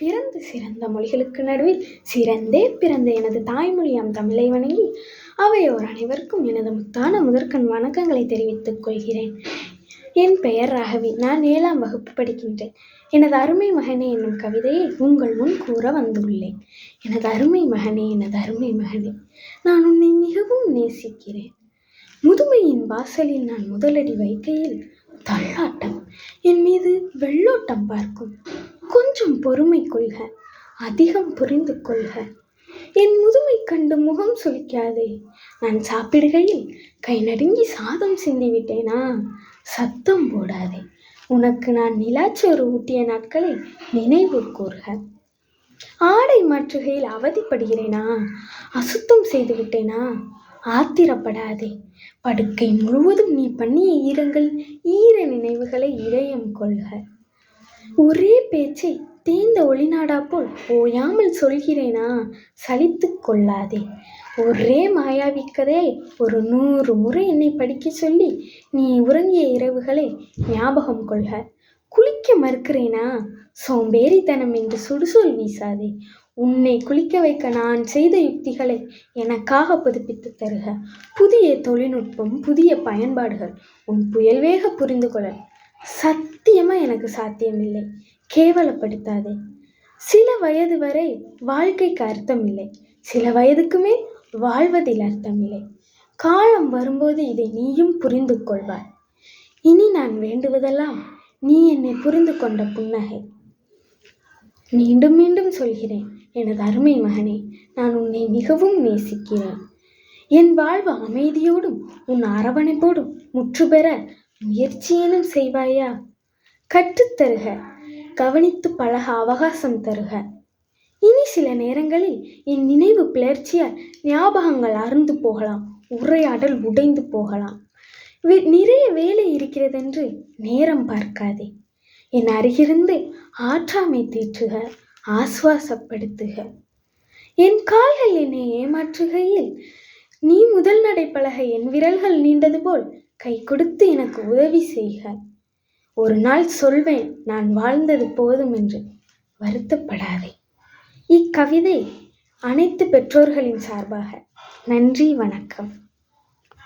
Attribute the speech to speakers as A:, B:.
A: பிறந்து சிறந்த மொழிகளுக்கு நடுவில் சிறந்தே பிறந்த எனது தாய்மொழியாம் தமிழை வணங்கி அவையோர் அனைவருக்கும் எனது முத்தான முதற்கண் வணக்கங்களை தெரிவித்துக் கொள்கிறேன். என் பெயர் ராகவி. நான் ஏழாம் வகுப்பு படிக்கின்றேன். எனது அருமை மகனே என்னும் கவிதையை உங்கள் முன் கூற வந்துள்ளேன். எனது அருமை மகனே எனது அருமை மகனே நான் உன்னை மிகவும் நேசிக்கிறேன். முதுமையின் வாசலில் நான் முதலடி வைக்கையில் தள்ளாட்டம். என் மீது வெள்ளோட்டம் பார்க்கும். கொஞ்சம் பொறுமை கொள்க அதிகம் புரிந்து கொள்க. என் முதுமை கண்டு முகம் சுளிக்காதே. நான் சாப்பிடுகையில் கை நடுங்கி சாதம் சிந்திவிட்டேனா? சத்தம் போடாதே. உனக்கு நான் நிலாச்சோறு ஊட்டிய நாட்களை நினைவு கூறுக ஆடை மாற்றுகையில் அவதிப்படுகிறேனா? அசுத்தம் செய்து விட்டேனா ஆத்திரப்படாதே. படுக்கை முழுவதும் நீ பண்ணிய ஈரங்கள் ஈர நினைவுகளை இதயம் கொள்க. ஒரே பேச்சை தேய்ந்த ஒளிநாடா போல் ஓயாமல் சொல்கிறேனா? சலித்து கொள்ளாதே. ஒரே மாயாவி கதையை ஒரு நூறு முறை என்னை படிக்க சொல்லி நீ உறங்கிய இரவுகளை ஞாபகம் கொள்க. குளிக்க மறுக்கிறேனா? சோம்பேறித்தனம் என்று சுடுசொல் வீசாதே. உன்னை குளிக்க வைக்க நான் செய்த யுக்திகளை எனக்காக புதுப்பித்து தருக. புதிய தொழில்நுட்பம் புதிய பயன்பாடுகள் உன் புயல்வேக புரிந்து கொள்ள சத்தியமாக எனக்கு சாத்தியமில்லை. கேவலப்படுத்தாதே. சில வயது வரை வாழ்க்கைக்கு அர்த்தம் இல்லை சில வயதுக்கு மேல் வாழ்வதில் அர்த்தமில்லை. காலம் வரும்போது இதை நீயும் புரிந்து கொள்வாய். இனி நான் வேண்டுவதெல்லாம் நீ என்னை புரிந்து கொண்ட புன்னகை. மீண்டும் மீண்டும் சொல்கிறேன் எனது அருமை மகனே நான் உன்னை மிகவும் நேசிக்கிறேன். என் வாழ்வு அமைதியோடும் உன் அரவணைப்போடும் முற்றுபெற முயற்சியேனும் செய்வாயா? கற்றுத்தருக கவனித்து பழக அவகாசம் தருக. இனி சில நேரங்களில் என் நினைவு பிளர்ச்சியால் ஞாபகங்கள் அருந்து போகலாம் உரையாடல் உடைந்து போகலாம். நிறைய வேலை இருக்கிறதென்று நேரம் பார்க்காதே. என் அருகிருந்து ஆற்றாமை தீற்றுக ஆசுவாசப்படுத்துக என் கால்கள் என்னை ஏமாற்றுகையில் நீ முதல் நடைப்பழக என் விரல்கள் நீண்டது போல் கை கொடுத்து எனக்கு உதவி செய்க. ஒரு நாள் சொல்வேன் நான் வாழ்ந்தது போதும் என்று. வருத்தப்படாதே. இக்கவிதை அனைத்து பெற்றோர்களின் சார்பாக. நன்றி வணக்கம்.